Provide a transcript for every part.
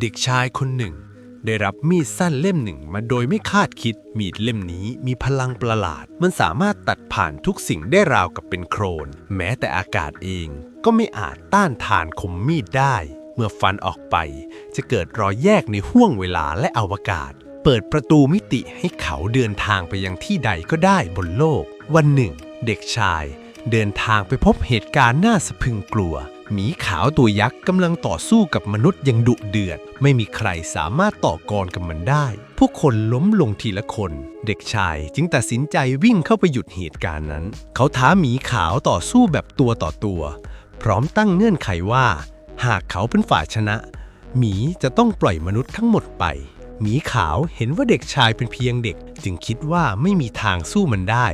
เด็กชายคนหนึ่ง ได้รับมีดสั้นเล่มหนึ่งมาโดยไม่คาดคิด มีดเล่มนี้มีพลังประหลาด มันสามารถตัดผ่านทุกสิ่งได้ราวกับเป็นโครน แม้แต่อากาศเองก็ไม่อาจต้านทานคมมีดได้ เมื่อฟันออกไป จะเกิดรอยแยกในห้วงเวลาและอวกาศ เปิดประตูมิติให้เขาเดินทางไปยังที่ใดก็ได้บนโลก วันหนึ่ง เด็กชาย เดินทางไปพบเหตุการณ์น่าสะพึงกลัว หมีขาวตัวยักษ์กำลังต่อสู้กับมนุษย์อย่างดุเดือด ไม่มีใครสามารถต่อกรกับมันได้ผู้คนล้มลงทีละคน เด็กชายจึงตัดสินใจวิ่งเข้าไปหยุดเหตุการณ์นั้น เขาท้าหมีขาวต่อสู้แบบตัวต่อตัว พร้อมตั้งเงื่อนไขว่า หากเขาเป็นฝ่ายชนะ หมีจะต้องปล่อยมนุษย์ทั้งหมดไป หมีขาวเห็นว่าเด็กชายเป็นเพียงเด็ก จึงคิดว่าไม่มีทางสู้มันได้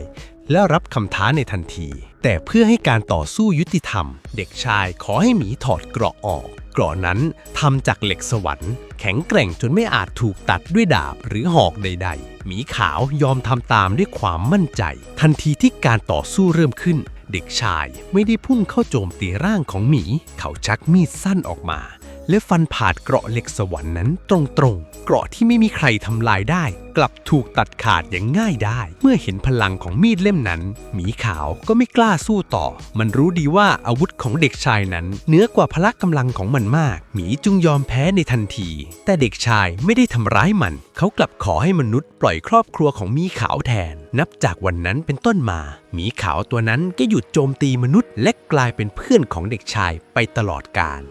และรับคำท้าในทันที แต่เพื่อให้การต่อสู้ยุติธรรม เด็กชายขอให้หมีถอดเกราะออก เกราะนั้นทำจากเหล็กสวรรค์ แข็งแกร่งจนไม่อาจถูกตัดด้วยดาบหรือหอกใด ๆ หมีขาวยอมทำตามด้วยความมั่นใจ ทันทีที่การต่อสู้เริ่มขึ้น เด็กชายไม่ได้พุ่งเข้าโจมตีร่างของหมี เขาชักมีดสั้นออกมา และฟันผ่านเกราะเหล็กสวรรค์นั้นตรงๆ เกราะที่ไม่มีใครทำลายได้ กลับถูกตัดขาดอย่างง่ายได้ เมื่อเห็นพลังของมีดเล่มนั้น หมีขาวก็ไม่กล้าสู้ต่อ มันรู้ดีว่าอาวุธของเด็กชายนั้นเหนือกว่าพละกำลังของมันมาก หมีจึงยอมแพ้ในทันที แต่เด็กชายไม่ได้ทำร้ายมัน เขากลับขอให้มนุษย์ปล่อยครอบครัวของหมีขาวแทน นับจากวันนั้นเป็นต้นมา หมีขาวตัวนั้นก็หยุดโจมตีมนุษย์ และกลายเป็นเพื่อนของเด็กชายไปตลอดกาล